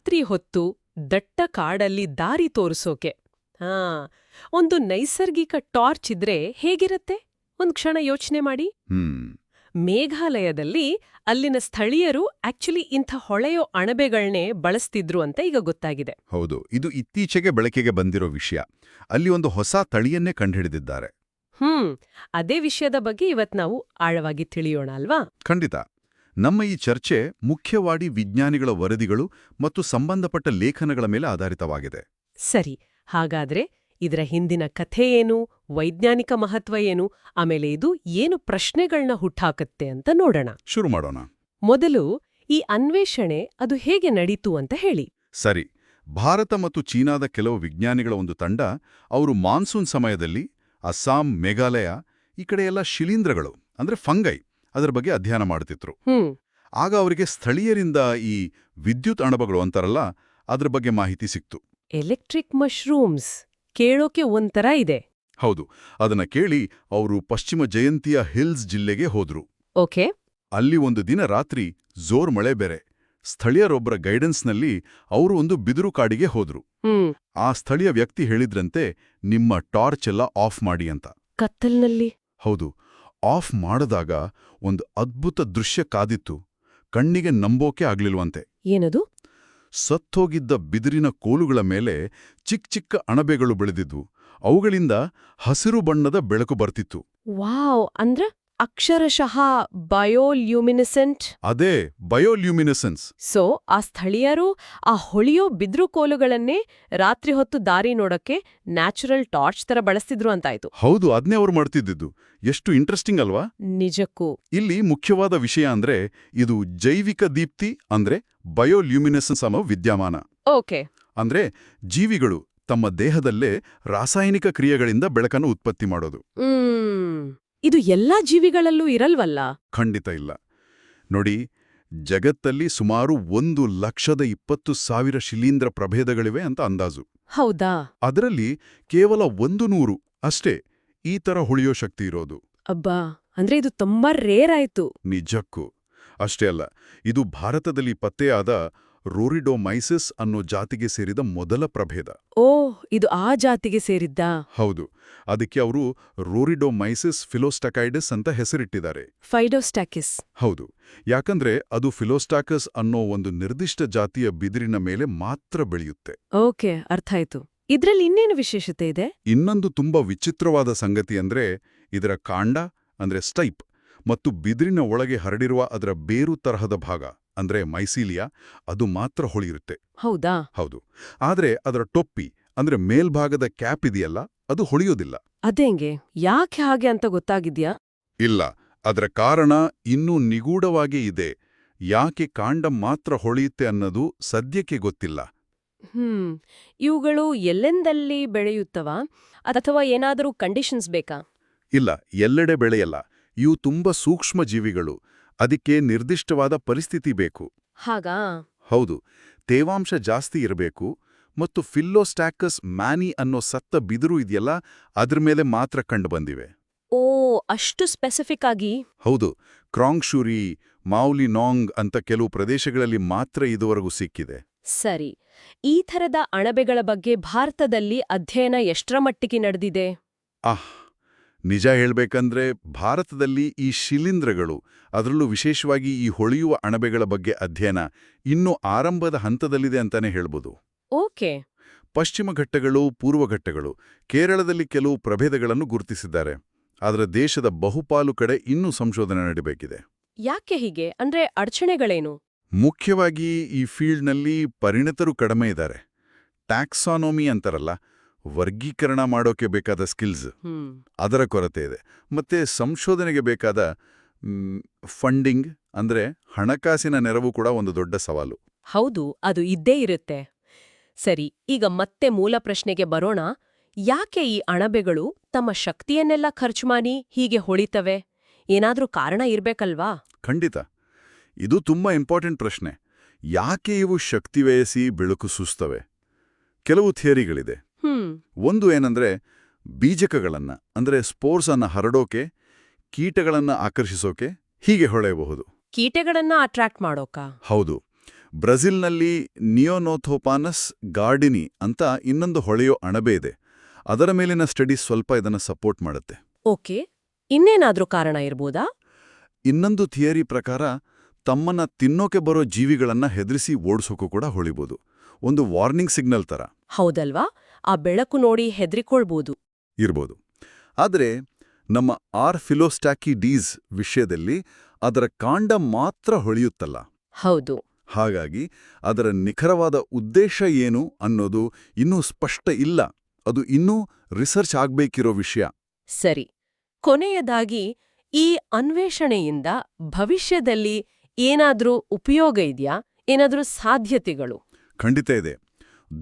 ರಾತ್ರಿ ಹೊತ್ತು ದಟ್ಟ ಕಾಡಲ್ಲಿ ದಾರಿ ತೋರಿಸೋಕೆ. ಹಾ ಒಂದು ನೈಸರ್ಗಿಕ ಟಾರ್ಚ್ ಇದ್ರೆ ಹೇಗಿರತ್ತೆ? ಒಂದ್ ಕ್ಷಣ ಯೋಚನೆ ಮಾಡಿ. ಮೇಘಾಲಯದಲ್ಲಿ ಅಲ್ಲಿನ ಸ್ಥಳೀಯರು ಆಕ್ಚುಲಿ ಇಂಥ ಹೊಳೆಯೋ ಅಣಬೆಗಳನ್ನೇ ಬಳಸ್ತಿದ್ರು ಅಂತ ಈಗ ಗೊತ್ತಾಗಿದೆ. ಹೌದು ಇದು ಇತ್ತೀಚೆಗೆ ಬೆಳಕಿಗೆ ಬಂದಿರೋ ವಿಷಯ. ಅಲ್ಲಿ ಒಂದು ಹೊಸ ತಳಿಯನ್ನೇ ಕಂಡುಹಿಡಿದಿದ್ದಾರೆ. ಹ್ಮ್ ಅದೇ ವಿಷಯದ ಬಗ್ಗೆ ಇವತ್ ನಾವು ಆಳವಾಗಿ ತಿಳಿಯೋಣ ಅಲ್ವಾ? ಖಂಡಿತ. ನಮ್ಮ ಈ ಚರ್ಚೆ ಮುಖ್ಯವಾಗಿ ವಿಜ್ಞಾನಿಗಳ ವರದಿಗಳು ಮತ್ತು ಸಂಬಂಧಪಟ್ಟ ಲೇಖನಗಳ ಮೇಲೆ ಆಧಾರಿತವಾಗಿದೆ. ಸರಿ ಹಾಗಾದ್ರೆ ಇದರ ಹಿಂದಿನ ಕಥೆ ಏನು ವೈಜ್ಞಾನಿಕ ಮಹತ್ವ ಏನು ಆಮೇಲೆ ಇದು ಏನು ಪ್ರಶ್ನೆಗಳನ್ನ ಹುಟ್ಟಾಕತ್ತೆ ಅಂತ ನೋಡೋಣ. ಶುರು ಮಾಡೋಣ. ಮೊದಲು ಈ ಅನ್ವೇಷಣೆ ಅದು ಹೇಗೆ ನಡೀತು ಅಂತ ಹೇಳಿ. ಸರಿ ಭಾರತ ಮತ್ತು ಚೀನಾದ ಕೆಲವು ವಿಜ್ಞಾನಿಗಳ ಒಂದು ತಂಡ ಅವರು ಮಾನ್ಸೂನ್ ಸಮಯದಲ್ಲಿ ಅಸ್ಸಾಂ ಮೇಘಾಲಯ ಈ ಕಡೆ ಎಲ್ಲ ಶಿಲೀಂಧ್ರಗಳು ಅಂದ್ರೆ ಫಂಗೈ ಅದರ ಬಗ್ಗೆ ಅಧ್ಯಯನ ಮಾಡ್ತಿದ್ರು. ಆಗ ಅವರಿಗೆ ಸ್ಥಳೀಯರಿಂದ ಈ ವಿದ್ಯುತ್ ಅಣಬಗಳು ಅಂತಾರಲ್ಲ ಅದ್ರ ಬಗ್ಗೆ ಮಾಹಿತಿ ಸಿಕ್ತು. ಎಲೆಕ್ಟ್ರಿಕ್ ಮಶ್ರೂಮ್ಸ್ ಕೇಳೋಕೆ ಒಂಥರ ಇದೆ. ಹೌದು. ಅದನ್ನ ಕೇಳಿ ಅವರು ಪಶ್ಚಿಮ ಜಯಂತಿಯ ಹಿಲ್ಸ್ ಜಿಲ್ಲೆಗೆ ಹೋದ್ರು. ಓಕೆ. ಅಲ್ಲಿ ಒಂದು ದಿನ ರಾತ್ರಿ ಜೋರ್ ಮಳೆ ಬೇರೆ. ಸ್ಥಳೀಯರೊಬ್ಬರ ಗೈಡೆನ್ಸ್ನಲ್ಲಿ ಅವರು ಒಂದು ಬಿದಿರು ಕಾಡಿಗೆ ಹೋದ್ರು. ಆ ಸ್ಥಳೀಯ ವ್ಯಕ್ತಿ ಹೇಳಿದ್ರಂತೆ ನಿಮ್ಮ ಟಾರ್ಚ್ ಎಲ್ಲ ಆಫ್ ಮಾಡಿ ಅಂತ. ಕತ್ತಲ್ನಲ್ಲಿ. ಹೌದು. ಆಫ್ ಮಾಡಿದಾಗ ಒಂದು ಅದ್ಭುತ ದೃಶ್ಯ ಕಾದಿತ್ತು. ಕಣ್ಣಿಗೆ ನಂಬೋಕೆ ಆಗ್ಲಿಲ್ವಂತೆ. ಏನದು? ಸತ್ತೋಗಿದ್ದ ಬಿದಿರಿನ ಕೋಲುಗಳ ಮೇಲೆ ಚಿಕ್ಕ ಚಿಕ್ಕ ಅಣಬೆಗಳು ಬೆಳೆದಿದ್ವು. ಅವುಗಳಿಂದ ಹಸಿರು ಬಣ್ಣದ ಬೆಳಕು ಬರ್ತಿತ್ತು. ವಾವ್! ಅಂದ್ರ ಅಕ್ಷರಶಃ ಬಯೋಲ್ಯೂಮಿನಿಸೆಂಟ್. ಅದೇ ಬಯೋಲ್ಯೂಮಿನಿಸೆನ್ಸ್. ಸೊ ಆ ಸ್ಥಳೀಯರು ಆ ಹೊಳಿಯೋ ಬಿದ್ರು ಕೋಲುಗಳನ್ನೇ ರಾತ್ರಿ ಹೊತ್ತು ದಾರಿ ನೋಡಕ್ಕೆ ನ್ಯಾಚುರಲ್ ಟಾರ್ಚ್ ತರ ಬಳಸ್ತಿದ್ರು ಅಂತಾಯ್ತು. ಹೌದು ಅದ್ನೇ ಅವ್ರು ಮಾಡ್ತಿದ್ದಿದ್ದು. ಎಷ್ಟು ಇಂಟ್ರೆಸ್ಟಿಂಗ್ ಅಲ್ವಾ? ನಿಜಕ್ಕೂ. ಇಲ್ಲಿ ಮುಖ್ಯವಾದ ವಿಷಯ ಅಂದ್ರೆ ಇದು ಜೈವಿಕ ದೀಪ್ತಿ ಅಂದ್ರೆ ಬಯೋಲ್ಯೂಮಿನಿಸೆನ್ಸ್ ಅನ್ನೋ ವಿದ್ಯಮಾನ. ಓಕೆ. ಅಂದ್ರೆ ಜೀವಿಗಳು ತಮ್ಮ ದೇಹದಲ್ಲೇ ರಾಸಾಯನಿಕ ಕ್ರಿಯೆಗಳಿಂದ ಬೆಳಕನ್ನು ಉತ್ಪತ್ತಿ ಮಾಡೋದು. ಇದು ಎಲ್ಲಾ ಜೀವಿಗಳಲ್ಲೂ ಇರಲ್ವಲ್ಲ? ಖಂಡಿತ ಇಲ್ಲ. ನೋಡಿ ಜಗತ್ತಲ್ಲಿ ಸುಮಾರು ಒಂದು ಲಕ್ಷದ ಇಪ್ಪತ್ತು ಸಾವಿರ ಶಿಲೀಂಧ್ರ ಪ್ರಭೇದಗಳಿವೆ ಅಂತ ಅಂದಾಜು. ಹೌದಾ? ಅದರಲ್ಲಿ ಕೇವಲ ಒಂದು ನೂರು ಅಷ್ಟೇ ಈ ತರ ಹೊಳೆಯೋ ಶಕ್ತಿ ಇರೋದು. ಅಬ್ಬಾ! ಅಂದ್ರೆ ಇದು ತುಂಬಾ ರೇರ್ ಆಯ್ತು. ನಿಜಕ್ಕೂ. ಅಷ್ಟೇ ಅಲ್ಲ ಇದು ಭಾರತದಲ್ಲಿ ಪತ್ತೆಯಾದ ರೋರಿಡೋಮೈಸಿಸ್ ಅನ್ನೋ ಜಾತಿಗೆ ಸೇರಿದ ಮೊದಲ ಪ್ರಭೇದ. ಓ ಇದು ಆ ಜಾತಿಗೆ ಸೇರಿದ್ದ? ಹೌದು ಅದಕ್ಕೆ ಅವರು ರೋರಿಡೋಮೈಸಿಸ್ ಫಿಲೋಸ್ಟಕೈಡಿಸ್ ಅಂತ ಹೆಸರಿಟ್ಟಿದ್ದಾರೆ. ಫೈಡೋಸ್ಟಾಕಿಸ್. ಹೌದು ಯಾಕಂದ್ರೆ ಅದು ಫಿಲೋಸ್ಟಾಕಸ್ ಅನ್ನೋ ಒಂದು ನಿರ್ದಿಷ್ಟ ಜಾತಿಯ ಬಿದಿರಿನ ಮೇಲೆ ಮಾತ್ರ ಬೆಳೆಯುತ್ತೆ. ಓಕೆ ಅರ್ಥ ಆಯ್ತು ಇದ್ರಲ್ಲಿ ಇನ್ನೇನು ವಿಶೇಷತೆ ಇದೆ? ಇನ್ನೊಂದು ತುಂಬಾ ವಿಚಿತ್ರವಾದ ಸಂಗತಿ ಅಂದ್ರೆ ಇದರ ಕಾಂಡ ಅಂದ್ರೆ ಸ್ಟೈಪ್ ಮತ್ತು ಬಿದಿರಿನ ಒಳಗೆ ಹರಡಿರುವ ಅದರ ಬೇರು ತರಹದ ಭಾಗ. ಅಂದ್ರೆ ಮೈಸೀಲಿಯಾ ಅದು ಮಾತ್ರ ಹೊಳಿರುತ್ತೆ ಹೌದಾ? ಹೌದು. ಆದ್ರೆ ಅದರ ಟೊಪ್ಪಿ ಅಂದ್ರೆ ಮೇಲ್ಭಾಗದ ಕ್ಯಾಪ್ ಇದೆಯಲ್ಲ ಅದು ಹೊಳಿಯೋದಿಲ್ಲ. ಅದೇಂಗೆ ಯಾಕೆ ಹಾಗೆ ಅಂತ ಗೊತ್ತಾಗಿದ್ಯಾ? ಇಲ್ಲ. ಅದರ ಕಾರಣ ಇನ್ನೂ ನಿಗೂಢವಾಗಿ ಇದೆ. ಯಾಕೆ ಕಾಂಡ ಮಾತ್ರ ಹೊಳೆಯುತ್ತೆ ಅನ್ನೋದು ಸದ್ಯಕ್ಕೆ ಗೊತ್ತಿಲ್ಲ. ಹ್ಮ್. ಇವುಗಳು ಎಲ್ಲೆಂದಲ್ಲಿ ಬೆಳೆಯುತ್ತವಾ? ಅಥವಾ ಏನಾದರೂ ಕಂಡೀಷನ್ಸ್ ಬೇಕಾ? ಇಲ್ಲ. ಎಲ್ಲೆಡೆ ಬೆಳೆಯಲ್ಲ. ಇವು ತುಂಬಾ ಸೂಕ್ಷ್ಮ ಜೀವಿಗಳು ಅದಕ್ಕೆ ನಿರ್ದಿಷ್ಟವಾದ ಪರಿಸ್ಥಿತಿ ಬೇಕು. ಹಾಗಾ? ಹೌದು. ತೇವಾಂಶ ಜಾಸ್ತಿ ಇರಬೇಕು ಮತ್ತು ಫಿಲ್ಲೋಸ್ಟ್ಯಾಕಸ್ ಮ್ಯಾನಿ ಅನ್ನೋ ಸತ್ತ ಬಿದಿರು ಇದೆಯಲ್ಲ ಅದ್ರ ಮೇಲೆ ಮಾತ್ರ ಕಂಡುಬಂದಿವೆ ಓ ಅಷ್ಟು ಸ್ಪೆಸಿಫಿಕ್ ಆಗಿ? ಹೌದು. ಕ್ರಾಂಗ್ಶೂರಿ ಮೌಲಿ ನಾಂಗ್ ಅಂತ ಕೆಲವು ಪ್ರದೇಶಗಳಲ್ಲಿ ಮಾತ್ರ ಇದುವರೆಗೂ ಸಿಕ್ಕಿದೆ. ಸರಿ. ಈ ಥರದ ಅಣಬೆಗಳ ಬಗ್ಗೆ ಭಾರತದಲ್ಲಿ ಅಧ್ಯಯನ ಎಷ್ಟರ ಮಟ್ಟಿಗೆ ನಡೆದಿದೆ? ಆಹ್ ನಿಜ ಹೇಳಬೇಕಂದ್ರೆ ಭಾರತದಲ್ಲಿ ಈ ಶಿಲೀಂಧ್ರಗಳು ಅದರಲ್ಲೂ ವಿಶೇಷವಾಗಿ ಈ ಹೊಳೆಯುವ ಅಣಬೆಗಳ ಬಗ್ಗೆ ಅಧ್ಯಯನ ಇನ್ನೂ ಆರಂಭದ ಹಂತದಲ್ಲಿದೆ ಅಂತಾನೆ ಹೇಳ್ಬೋದು. ಓಕೆ. ಪಶ್ಚಿಮ ಘಟ್ಟಗಳು ಪೂರ್ವ ಘಟ್ಟಗಳು ಕೇರಳದಲ್ಲಿ ಕೆಲವು ಪ್ರಭೇದಗಳನ್ನು ಗುರುತಿಸಿದ್ದಾರೆ. ಆದರೆ ದೇಶದ ಬಹುಪಾಲು ಕಡೆ ಇನ್ನೂ ಸಂಶೋಧನೆ ನಡೀಬೇಕಿದೆ. ಯಾಕೆ ಹೀಗೆ? ಅಂದ್ರೆ ಅಡಚಣೆಗಳೇನು? ಮುಖ್ಯವಾಗಿ ಈ ಫೀಲ್ಡ್ನಲ್ಲಿ ಪರಿಣಿತರು ಕಡಿಮೆ ಇದ್ದಾರೆ. ಟ್ಯಾಕ್ಸಾನೋಮಿ ಅಂತಾರಲ್ಲ ವರ್ಗೀಕರಣ ಮಾಡೋಕೆ ಬೇಕಾದ ಸ್ಕಿಲ್ಸ್. ಅದರ ಕೊರತೆ ಇದೆ. ಮತ್ತೆ ಸಂಶೋಧನೆಗೆ ಬೇಕಾದ ಫಂಡಿಂಗ್ ಅಂದ್ರೆ ಹಣಕಾಸಿನ ನೆರವು ಕೂಡ ಒಂದು ದೊಡ್ಡ ಸವಾಲು. ಹೌದು ಅದು ಇದ್ದೇ ಇರುತ್ತೆ. ಸರಿ ಈಗ ಮತ್ತೆ ಮೂಲ ಪ್ರಶ್ನೆಗೆ ಬರೋಣ. ಯಾಕೆ ಈ ಅಣಬೆಗಳು ತಮ್ಮ ಶಕ್ತಿಯನ್ನೆಲ್ಲ ಖರ್ಚು ಮಾಡಿ ಹೀಗೆ ಹೊಳಿತವೆ? ಏನಾದ್ರೂ ಕಾರಣ ಇರ್ಬೇಕಲ್ವಾ? ಖಂಡಿತ. ಇದು ತುಂಬಾ ಇಂಪಾರ್ಟೆಂಟ್ ಪ್ರಶ್ನೆ. ಯಾಕೆ ಇವು ಶಕ್ತಿ ವ್ಯಯಿಸಿ ಬೆಳಕು ಸೂಸ್ತವೆ? ಕೆಲವು ಥಿಯರಿಗಳಿದೆ. ಒಂದು ಏನಂದ್ರೆ ಬೀಜಕಗಳನ್ನ ಅಂದ್ರೆ ಸ್ಪೋರ್ಸ್ ಅನ್ನ ಹರಡೋಕೆ ಕೀಟಗಳನ್ನು ಆಕರ್ಷಿಸೋಕೆ ಹೀಗೆ ಹೊಳೆಯಬಹುದು. ಕೀಟಗಳನ್ನ ಅಟ್ರಾಕ್ಟ್ ಮಾಡೋಕ? ಹೌದು. ಬ್ರೆಜಿಲ್ನಲ್ಲಿ ನಿಯೋನೋಥೋಪಾನಸ್ ಗಾರ್ಡಿನಿ ಅಂತ ಇನ್ನೊಂದು ಹೊಳೆಯೋ ಅಣಬೆ ಇದೆ. ಅದರ ಮೇಲಿನ ಸ್ಟಡಿ ಸ್ವಲ್ಪ ಇದನ್ನು ಸಪೋರ್ಟ್ ಮಾಡುತ್ತೆ. ಓಕೆ. ಇನ್ನೇನಾದ್ರೂ ಕಾರಣ ಇರ್ಬೋದಾ? ಇನ್ನೊಂದು ಥಿಯರಿ ಪ್ರಕಾರ ತಮ್ಮನ್ನ ತಿನ್ನೋಕೆ ಬರೋ ಜೀವಿಗಳನ್ನ ಹೆದರಿಸಿ ಓಡಿಸೋಕು ಕೂಡ ಹೊಳಿಬೋದು. ಒಂದು ವಾರ್ನಿಂಗ್ ಸಿಗ್ನಲ್ ತರ. ಹೌದಲ್ವಾ? ಆ ಬೆಳಕು ನೋಡಿ ಹೆದ್ರಿಕೊಳ್ಬೋದು. ಇರ್ಬೋದು. ಆದರೆ ನಮ್ಮ ಆರ್ ಫಿಲೋಸ್ಟಾಕಿ ಡೀಸ್ ವಿಷಯದಲ್ಲಿ ಅದರ ಕಾಂಡ ಮಾತ್ರ ಹೊಳೆಯುತ್ತಲ್ಲ. ಹೌದು. ಹಾಗಾಗಿ ಅದರ ನಿಖರವಾದ ಉದ್ದೇಶ ಏನು ಅನ್ನೋದು ಇನ್ನೂ ಸ್ಪಷ್ಟ ಇಲ್ಲ. ಅದು ಇನ್ನೂ ರಿಸರ್ಚ್ ಆಗ್ಬೇಕಿರೋ ವಿಷಯ. ಸರಿ. ಕೊನೆಯದಾಗಿ ಈ ಅನ್ವೇಷಣೆಯಿಂದ ಭವಿಷ್ಯದಲ್ಲಿ ಏನಾದ್ರೂ ಉಪಯೋಗ ಇದೆಯಾ? ಏನಾದ್ರೂ ಸಾಧ್ಯತೆಗಳು? ಖಂಡಿತ ಇದೆ.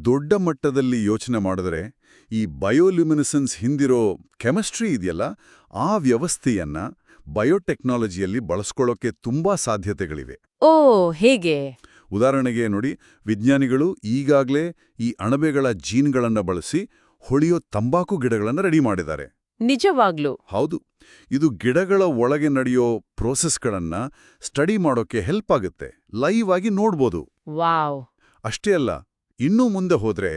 ದೊಡ್ಡ ಮಟ್ಟದಲ್ಲಿ ಯೋಚನೆ ಮಾಡಿದರೆ ಈ ಬಯೋಲ್ಯುಮಿನಿಸೆನ್ಸ್ ಹಿಂದಿರೋ ಕೆಮಿಸ್ಟ್ರಿ ಇದೆಯಲ್ಲ ಆ ವ್ಯವಸ್ಥೆಯನ್ನ ಬಯೋಟೆಕ್ನಾಲಜಿಯಲ್ಲಿ ಬಳಸ್ಕೊಳ್ಳೋಕೆ ತುಂಬಾ ಸಾಧ್ಯತೆಗಳಿವೆ. ಓ ಹೇಗೆ? ಉದಾಹರಣೆಗೆ ನೋಡಿ ವಿಜ್ಞಾನಿಗಳು ಈಗಾಗಲೇ ಈ ಅಣಬೆಗಳ ಜೀನ್ಗಳನ್ನು ಬಳಸಿ ಹೊಳೆಯೋ ತಂಬಾಕು ಗಿಡಗಳನ್ನು ರೆಡಿ ಮಾಡಿದ್ದಾರೆ. ನಿಜವಾಗ್ಲೂ. ಹೌದು ಇದು ಗಿಡಗಳ ಒಳಗೆ ನಡೆಯೋ ಪ್ರೋಸೆಸ್ಗಳನ್ನ ಸ್ಟಡಿ ಮಾಡೋಕೆ ಹೆಲ್ಪ್ ಆಗುತ್ತೆ ಲೈವ್ ಆಗಿ ನೋಡ್ಬೋದು. ವಾವ್. ಅಷ್ಟೇ ಅಲ್ಲ ಇನ್ನೂ ಮುಂದೆ ಹೋದರೆ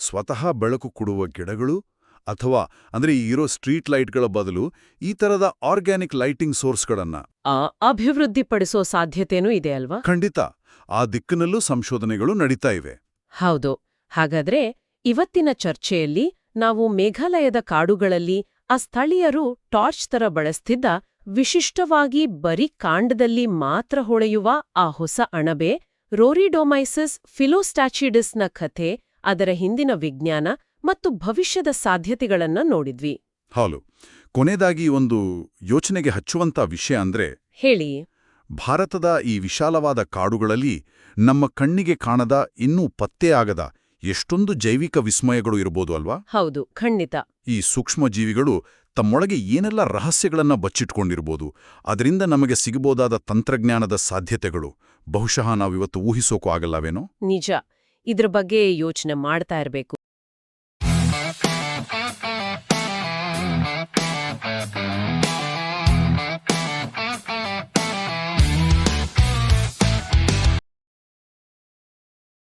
ಸ್ವತಃ ಬೆಳಕು ಕೊಡುವ ಗಿಡಗಳು ಅಥವಾ ಅಂದ್ರೆ ಇರೋ ಸ್ಟ್ರೀಟ್ ಲೈಟ್ಗಳ ಬದಲು ಈ ತರದ ಆರ್ಗ್ಯಾನಿಕ್ ಲೈಟಿಂಗ್ ಸೋರ್ಸ್ಗಳನ್ನ. ಆ ಅಭಿವೃದ್ಧಿಪಡಿಸೋ ಸಾಧ್ಯತೆನೂ ಇದೆ ಅಲ್ವಾ? ಖಂಡಿತ. ಆ ದಿಕ್ಕಿನಲ್ಲೂ ಸಂಶೋಧನೆಗಳು ನಡೀತಾ ಇವೆ. ಹೌದು. ಹಾಗಾದ್ರೆ ಇವತ್ತಿನ ಚರ್ಚೆಯಲ್ಲಿ ನಾವು ಮೇಘಾಲಯದ ಕಾಡುಗಳಲ್ಲಿ ಆ ಸ್ಥಳೀಯರು ಟಾರ್ಚ್ ತರ ಬಳಸ್ತಿದ್ದ ವಿಶಿಷ್ಟವಾಗಿ ಬರೀ ಕಾಂಡದಲ್ಲಿ ಮಾತ್ರ ಹೊಳೆಯುವ ಆ ಹೊಸ ಅಣಬೆ ರೋರಿಡೊಮೈಸಿಸ್ ಫಿಲೋಸ್ಟ್ಯಾಚಿಡಿಸ್ನ ಕಥೆ ಅದರ ಹಿಂದಿನ ವಿಜ್ಞಾನ ಮತ್ತು ಭವಿಷ್ಯದ ಸಾಧ್ಯತೆಗಳನ್ನ ನೋಡಿದ್ವಿ. ಹಾಲು ಕೊನೆಯದಾಗಿ ಒಂದು ಯೋಚನೆಗೆ ಹಚ್ಚುವಂತ ವಿಷಯ ಅಂದ್ರೆ ಹೇಳಿ. ಭಾರತದ ಈ ವಿಶಾಲವಾದ ಕಾಡುಗಳಲ್ಲಿ ನಮ್ಮ ಕಣ್ಣಿಗೆ ಕಾಣದ ಇನ್ನೂ ಪತ್ತೆಯಾಗದ ಎಷ್ಟೊಂದು ಜೈವಿಕ ವಿಸ್ಮಯಗಳು ಇರಬಹುದು ಅಲ್ವಾ? ಹೌದು ಖಂಡಿತ. ಈ ಸೂಕ್ಷ್ಮ ಜೀವಿಗಳು ತಮ್ಮೊಳಗೆ ಏನೆಲ್ಲ ರಹಸ್ಯಗಳನ್ನು ಬಚ್ಚಿಟ್ಕೊಂಡಿರ್ಬೋದು, ಅದರಿಂದ ನಮಗೆ ಸಿಗಬಹುದಾದ ತಂತ್ರಜ್ಞಾನದ ಸಾಧ್ಯತೆಗಳು, ಬಹುಶಃ ನಾವಿವತ್ತು ಊಹಿಸೋಕು ಆಗಲ್ಲವೇನೋ? ನಿಜ. ಇದ್ರ ಬಗ್ಗೆ ಯೋಚನೆ ಮಾಡ್ತಾ ಇರಬೇಕು.